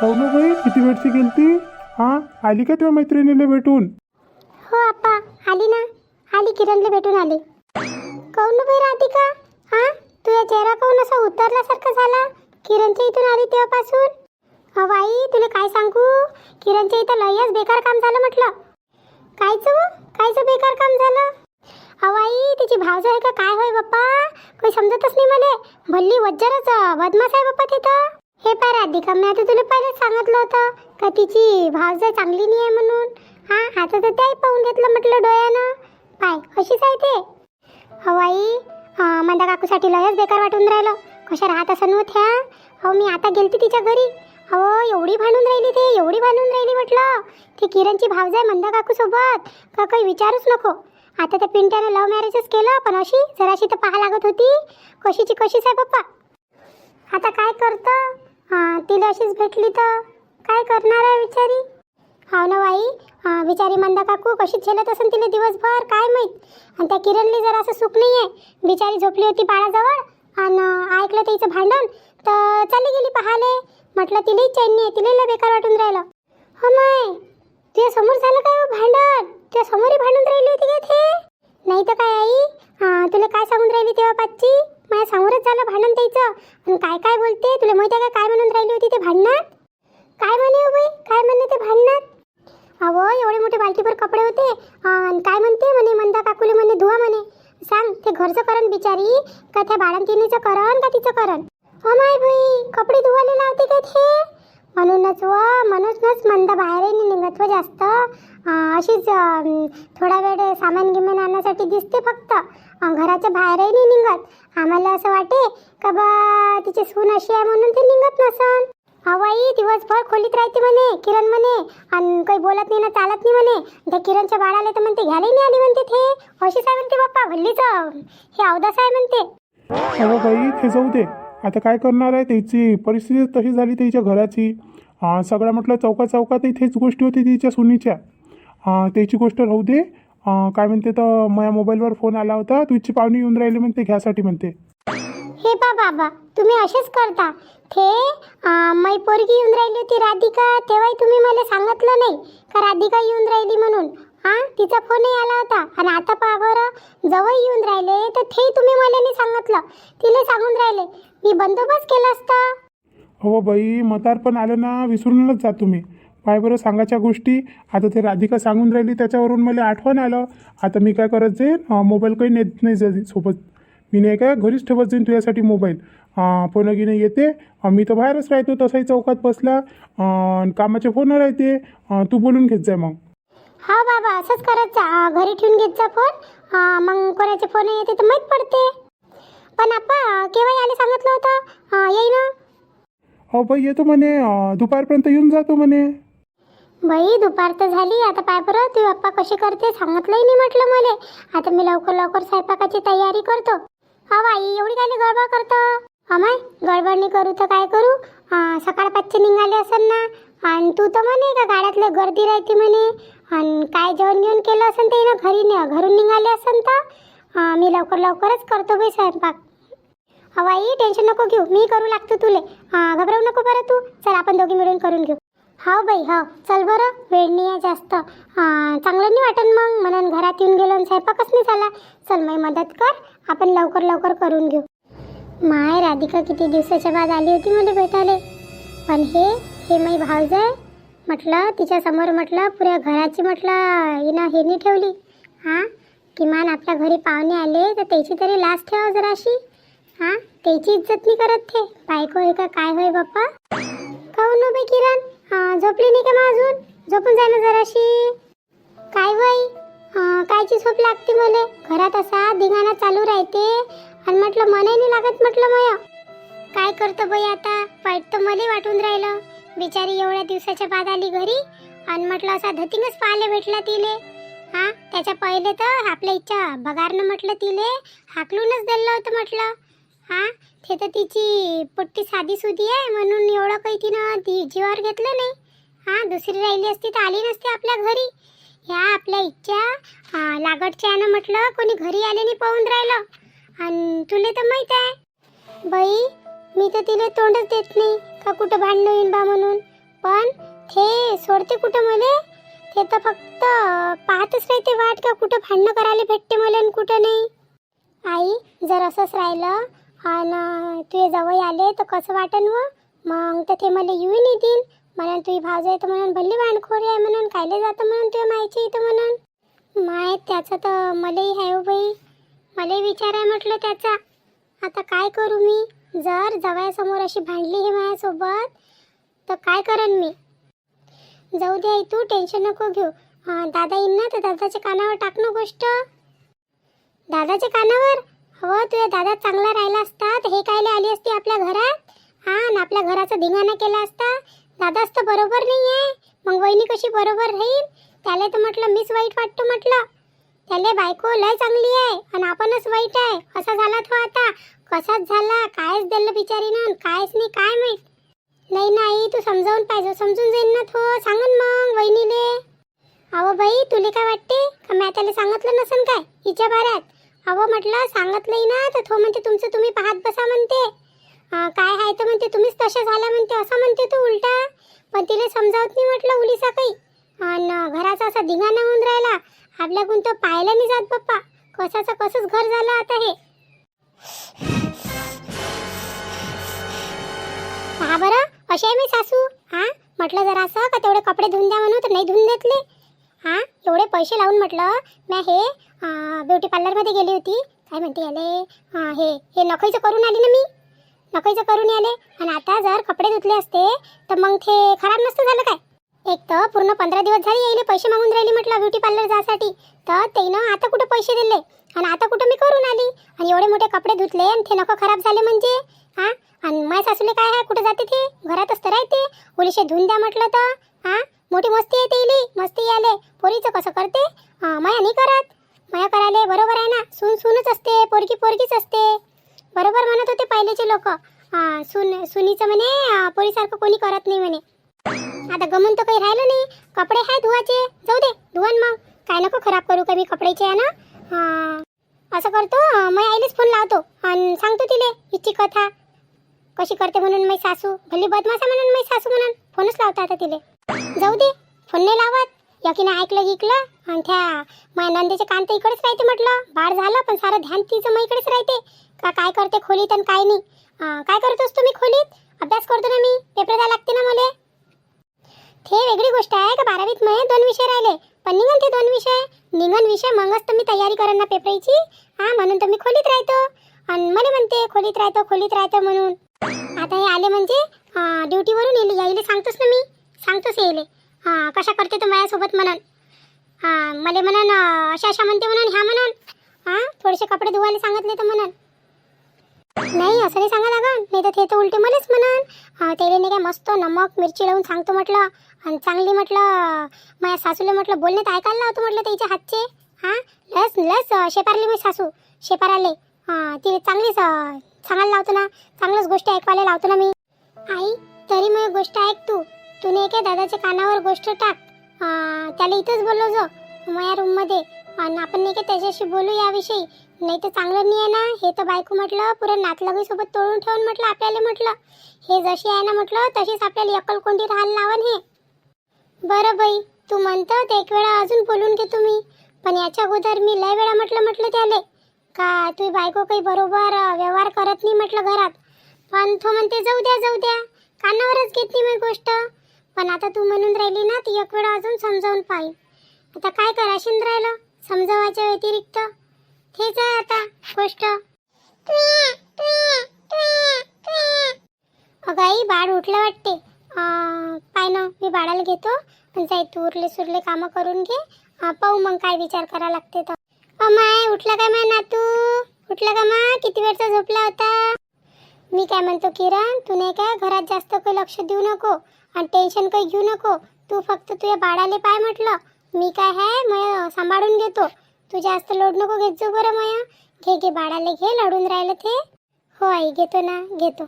कौन बाई किती वेळची गेलती? हा आली का तेव्हा मैत्रिणीला भेटून? हो आप्पा आली ना. आली किरणला भेटून आली. काऊन बाई राधिका हा? तुझा चेहरा काऊन असा उतरल्यासारखा झाला. किरणच्या इथून आली तेव्हापासून. अहो आई तुला काय सांगू? किरणच्या इथं लयच बेकार काम झालं म्हटलं. कायचं हो? कायचं बेकार काम झालं? अहो आई तिची भावजा आहे का काय होय बाप्पा? काही समजतच नाही मला. भल्ली वज्जरच बदमाश आहे बाप्पा तिथं. हे पाय राधिका मी आता तुला पहिलेच सांगितलं होतं का तिची भावजा चांगली नाही आहे म्हणून? हा आता तर त्याही पाहून घेतलं म्हटलं डोळ्यानं. पाय अशीच आहे ते. हो हवाई मंदा काकूसाठी लयच बेकार वाटून राहिलं. कशा राहत असं नव्हत ह्या हो अहो मी आता गेलती तिच्या घरी. अहो एवढी भांडून राहिली ते एवढी भांडून राहिली म्हटलं. ती किरणची भावज आहे मंदा काकूसोबत. का काही विचारूच नको. आता त्या पिंट्यानं लव्ह मॅरेजच केलं पण अशी जराशी तर पाहा लागत होती. कशीची कशीच आहे पप्पा. आता काय करतं? हां तिला अशीच भेटली तर काय करणार आहे बिचारी? हो ना बाई बिचारी मंदा काकू कशी झेलत असेल तिला दिवसभर काय माहीत? आणि त्या किरणली जरा असं सुख नाही आहे बिचारी झोपली होती बाळाजवळ आणि ऐकलं तिचं भांडण तर चालली गेली पाहाले म्हटलं तिलाही चैन नाही तिला बेकार वाटून राहिलं हो माय तुझ्या समोर झालं काय हो भांडण तुझ्या समोरही भांडून राहिली होती का ते नाही तर काय आई हां तुला काय सांगून राहिली तेव्हा पाचची माझ्या समोरच झालं भांडण त्याचं आणि काय काय बोलते तुला माहिती आहे का काय म्हणून राहिली होती ते भांडणात काय म्हणे हो बाई काय म्हणे ते भांडणात अहो एवढे मोठे बालकीभर कपडे होते ते म्हणते म्हणे मंदा काकुले म्हणे धुवा म्हणे. सांग ते घरचं करण बिचारी का त्या बाळंतिनीचं करण का तिचं करण? हो माय बाई कपडे धुवायला लावते का ते? म्हणूनच व म्हणूनच मंदा बाहेरही नाही निघत व जास्त. अशीच थोडा वेळ सामान गिमान आणण्यासाठी दिसते फक्त. घराच्या बाहेरही नाही निघत. आम्हाला असं वाटे का बा तिची सून अशी आहे म्हणून ते निघत नसन. हवाई दिवसभर खोलीत राहते म्हणे किरण म्हणे आणि काही बोलत नाही ना चालत नाही म्हणे. त्या किरणच्या बाळाला तर म्हणते घ्यायला नाही आली म्हणते ते. अशीच आहे म्हणते बाप्पा भल्लीच हे अवदास आहे म्हणते. अगं बाई ते जाऊ दे. आता काय करणार आहे त्याची? परिस्थिती तशी झाली त्याच्या घराची. सगळं म्हटलं चौका चौकात इथेच गोष्टी होती तिच्या सुनीच्या. त्याची गोष्ट राहू दे. काय म्हणते तर माझ्या मोबाईलवर फोन आला होता. तुझी पाहुणी येऊन राहिली म्हणते घ्यासाठी म्हणते. हे पा बाबा तुम्ही असेच करता. थे मै पोरगी येऊन राहिली होती राधिका तेव्हाही तुम्ही मला सांगितलं नाही का राधिका येऊन राहिली म्हणून? हा तिचा फोनही आला होता. आणि आता पहा बरं जवळ येऊन राहिले तर ते तुम्ही मला नाही सांगितलं. तिला सांगून राहिले मी बंदोबस्त केला असता. हो बाई मतार पण आलं ना विसरूनच जा तुम्ही. पाय बरं सांगायच्या गोष्टी. आता ते राधिका सांगून राहिली त्याच्यावरून मला आठवण आलं. आता मी काय करत जाईन? मोबाईल काही नेत नाही सोबत. मी नाही काय घरीच ठेवत जाईन तुझ्यासाठी मोबाईल. फोन गिने येते मी तर बाहेरच राहतो तसाही चौकात बसला कामाचे फोन राहते तू बोलून घेत जाय मग. हा बाबा असंच करत जा. घरी ठेवून घेत जा फोन. मग कोणाचे फोन येते तर माहीत पडते. पण आपा केव्हा आले सांगितलं होतं? येई ना. हो बाई येतो म्हणे. दुपारपर्यंत येऊन जातो म्हणे. बाई दुपार तर झाली. आता पाय बरं तू बाप्पा कशी करते? सांगितलंही नाही म्हटलं मला. आता मी लवकर लवकर स्वयंपाकाची तयारी करतो. हा बाई एवढी काय गडबड करतं. अमाय गडबड नाही करू तर काय करू? सकाळ सकाळपाचचे निघाले असेल ना. आणि तू तर म्हणे का गाड्यातले गर्दी राहते म्हणे. आणि काय जेवण घेऊन केलं असेल ते ना घरी न घरून निघाले असेल तर? मी लवकर लवकरच करतो बाई स्वयंपाक. हवाई टेन्शन नको घेऊ मी करू लागतो तुले. हां घबरावू नको बरं तू. चल आपण दोघी मिळून करून घेऊ. हो बाई हो चल बरं वेळ नाही आहे जास्त. हां चांगलं नाही वाटन मग? म्हणून घरात येऊन गेलो आणि स्वयंपाकच नाही झाला. चल माई मदत कर. आपण लवकर लवकर करून घेऊ. माय राधिका किती दिवसाच्या बाद आली होती मला भेटायला. पण हे हे माई भावज आहे म्हटलं तिच्या समोर म्हटलं पुऱ्या घराची म्हटलं हिनं हे नाही ठेवली. हां किमान आपल्या घरी पाहुणे आले तर त्याची तरी लाज ठेवा जराशी. हां त्याची इज्जत नाही करत ते. बायको आहे का काय होय बाप्पा? काहून हो बाई किरण? झोपली नाही का मग अजून? झोपून जाय ना जराशी. काय बाई कायची झोप लागते मला? घरात असा धिंगाणा चालू राहते. आणि म्हटलं मनाही नाही लागत म्हटलं मय. काय करतो बाई आता? वाईट तर मले वाटून राहिलं. बिचारी एवढ्या दिवसाच्या बाद आली घरी. आणि म्हटलं असा धतिंगच पाहायला भेटला तिले. हा त्याच्या पहिले तर आपल्या इच्छा बगारनं म्हटलं तिले. हाकलूनच दिलं होतं म्हटलं. हा? ते तर तिची पोट्टी साधी सुधी आहे म्हणून एवढं काही तिनं ती जीवावर घेतलं नाही. हा दुसरी राहिली असती तर आली नसती आपल्या घरी. ह्या आपल्या इच्छा लागटच्या यानं म्हटलं कोणी घरी आले नाही पाहून राहिलं. आणि तुला तर माहीत आहे. बाई मी तर तिला तोंडच देत नाही का कुठं भांडणं येईन बा म्हणून. पण ते सोडते कुठं मले? ते तर फक्त पाहतच राहते वाट का कुठं भांडणं करायला भेटते मला आणि कुठं नाही. आई जर असंच राहिलं आणि तुझे जवळ आले तर कसं वाटन व? मग तर ते मला येऊन येतील म्हणून तुझी भावज आहे तर म्हणून भल्ली भांडखोरी आहे म्हणून कायले जातं म्हणून तुझ्या मायची इथं म्हणून. माय त्याचं तर मलाही आहे हो बाई. मलाही विचार आहे म्हटलं त्याचा. आता काय करू मी? जर जवळसमोर अशी भांडली हे माझ्यासोबत तर काय करेन मी? जाऊ दे आई तू टेन्शन नको घेऊ. दादा येईन ना तर दादाच्या कानावर टाक ना गोष्ट. दादाच्या कानावर? हो तुझ्या दादा चांगला राहिला असता तर हे कायले आली असती आपल्या घरात? हा आणि आपल्या घराचा धिंगाणा केला असता? दादाच तर बरोबर नाही आहे मग वहिनी कशी बरोबर राहील? त्याला तर म्हटलं मीच वाईट वाटतो म्हटलं. त्याले बायको लय चांगली आहे आणि आपणच वाईट आहे. असा झाला तो आता. कसाच झाला? कायच दिलं बिचारीनं कायच नाही काय माहीत? नाही नाही तू समजावून पाहिजे समजून जाईन ना तो सांगन मग वहिनीले. अहो बाई तुले काय वाटते? का मी त्याला सांगितलं नसन काय? हिच्या बाऱ्यात? अहो म्हटलं सांगितलंय ना तर तो म्हणते तुमचं तुम्ही पाहत बसा म्हणते. काय आहे? तर म्हणते तुम्हीच तशा झाला म्हणते. असं म्हणते तू उलटा? पण तिला समजावत नाही म्हटलं उलीसा काही. आणि घराचा असा धिंगाणा होऊन राहिला. आपल्याकडून तो पाहायला नाही जात बाप्पा कसाचं कसंच घर झालं आता हे. हा बरं असे आहे मी सासू. हा? म्हटलं जरा असं का तेवढे कपडे धुवून द्या म्हणून तर नाही धुवून देतले हा? एवढे पैसे लावून म्हटलं? मी हे ब्युटी पार्लरमध्ये गेली होती. काय म्हणते याले हे हे नखईचं करून आली ना मी? नखईचं करून आले आणि आता जर कपडे धुतले असते तर मग ते खराब नसतं झालं काय? एक तर पूर्ण पंधरा दिवस झाले यायले पैसे मागून राहिले म्हटलं ब्युटी पार्लर जासाठी. तर त्यानं आता कुठं पैसे दिले? आणि आता कुठं मी करून आली? आणि एवढे मोठे कपडे धुतले आणि ते नको खराब झाले म्हणजे? हा? आणि माझ्या सासूले काय आहे? कुठं जाते ते? घरातच तर राहते. उलिशे धुवून द्या म्हटलं तर. हा? मोठी मस्ती येते इली मस्ती आले पोरीचं कसं करते? माया नाही करत. माया करायले बरोबर आहे ना? सून सूनच असते पोरगी पोरगीच असते. बरोबर म्हणत होते पहिलेचे लोक. सुन सुनीचं म्हणे पोरीसारखं कोणी करत नाही म्हणे. आता गमून तर काही राहिलं नाही. कपडे आहे धुवाचे. जाऊ दे धुवन मग. काय नको खराब करू का मी कपड्याचे आहे ना? असं करतो मग आईलेच आईलाच फोन लावतो आणि सांगतो तिले हिची कथा. कशी करते म्हणून मी सासू? भली बदमाशा म्हणून मी सासू म्हणून. फोनच लावतो आता तिले. जाऊ दे फोन नाही लावत. यकीनं ऐकलं गिकलं आणि त्या माझ्या नंदेचे कान तर इकडेच राहते म्हटलं. बाळ झालं पण सारं ध्यान तिचं मग इकडेच राहते. का काय करते खोलीत आणि काय नाही? काय करतोस तुम्ही खोलीत? अभ्यास करतो ना मी. पेपर द्यायला लागते ना मला. ते वेगळी गोष्ट आहे का बारावीत मये? दोन विषय राहिले. पण निघन ते दोन विषय. निघन विषय मगच तर मी तयारी करेन ना पेपरची. हा म्हणून तर मी खोलीत राहतो. आणि मला म्हणते खोलीत राहतो खोलीत राहतो म्हणून. आता हे आले म्हणजे ड्युटीवरून येईल यायले सांगतोस ना मी. सांगतोच येईल हां कशा करते तू माझ्यासोबत म्हणून? हां मला म्हणून अशा अशा म्हणते म्हणून ह्या म्हणून. हां थोडेसे कपडे धुवायला सांगितले तर म्हणून. नाही असं नाही सांगा लागन. नाही तर ते तर उलटे मलाच म्हणन. त्याने नाही काय मस्त नमक मिरची लावून सांगतो म्हटलं. आणि चांगली म्हटलं माझ्या सासूला म्हटलं बोलण्यात ऐकायला लावतो म्हटलं त्याच्या हातचे. हां लस लस शेपारले शेपारली मी सासू. शेपाराले. हां ती चांगलीच सांगायला लावतो ना. चांगलंच गोष्टी ऐकवायला लावतो ना मी. आई तरी मग गोष्ट ऐक तू. तुने एका दादाच्या कानावर गोष्ट टाक. त्याला इथंच बोललो जो माझ्या रूममध्ये आणि आपण नाही का त्याच्याशी बोलू याविषयी. नाही तर चांगलं नाही आहे ना? हे तर बायको म्हटलं पुरं नातलगीसोबत तोडून ठेवून म्हटलं आपल्याला म्हटलं. हे जशी आहे ना म्हटलं तशीच आपल्याला अकलकोंडी राहायला लावण हे. बरं बाई तू म्हणतं ते एक वेळा अजून बोलून घे तुम्ही. पण याच्या अगोदर मी लय वेळा म्हटलं म्हटलं त्याले. का तुझी बायको काही बरोबर व्यवहार करत नाही म्हटलं घरात. पण तो म्हणते जाऊ द्या जाऊ द्या. कानावरच घेतली मी गोष्ट. पण आता तू म्हणून राहिली ना ती एक वेळ अजून समजावून पाहिजे आता काय कराशीन राहिलं? समजावायच्या व्यतिरिक्त? हेच आहे आता गोष्ट. अगं आई बाळ उठलं वाटते. पाय ना मी बाळाला घेतो. पण जाई तू उरले सुरले कामं करून घे. पाहू मग काय विचार करा लागते तर माय उठला काय माय नातू? उठला का मा किती वेळचा झोपला होता? मी काय म्हणतो किरण तू नाही काय घरात जास्त काही लक्ष देऊ नको आणि टेन्शन काही घेऊ नको. तू फक्त तुझ्या बाळाले पाय म्हटलं. मी काय आहे मग सांभाळून घेतो. तू जास्त लोड नको घेत जो बरं मया. घे घे बाळाले घे लढून राहिलं ते. हो आई घेतो ना घेतो.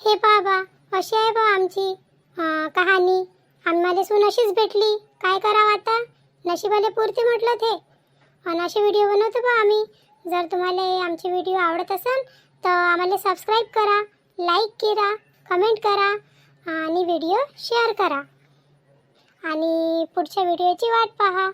हे बाबा अशी आहे बा आमची अं, कहाणी. आम्हाला सून अशीच भेटली. काय करावं आता? नशिबाले पुरते म्हटलं ते. आणि असे व्हिडिओ बनवतो बा आम्ही. जर तुम्हाला आमचे व्हिडिओ आवडत असेल तर आम्हाला सबस्क्राईब करा लाईक करा कमेंट करा आणि व्हिडिओ शेअर करा. आणि पुढच्या व्हिडिओची वाट पहा.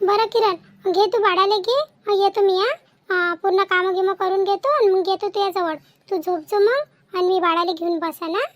बरं किरण घे तू बाळाला घे येतो मी हा. पूर्ण कामं गिमं करून घेतो आणि मग घेतो तुझ्याजवळ. तू झोपचो मग आणि मी बाळाला घेऊन बसा ना.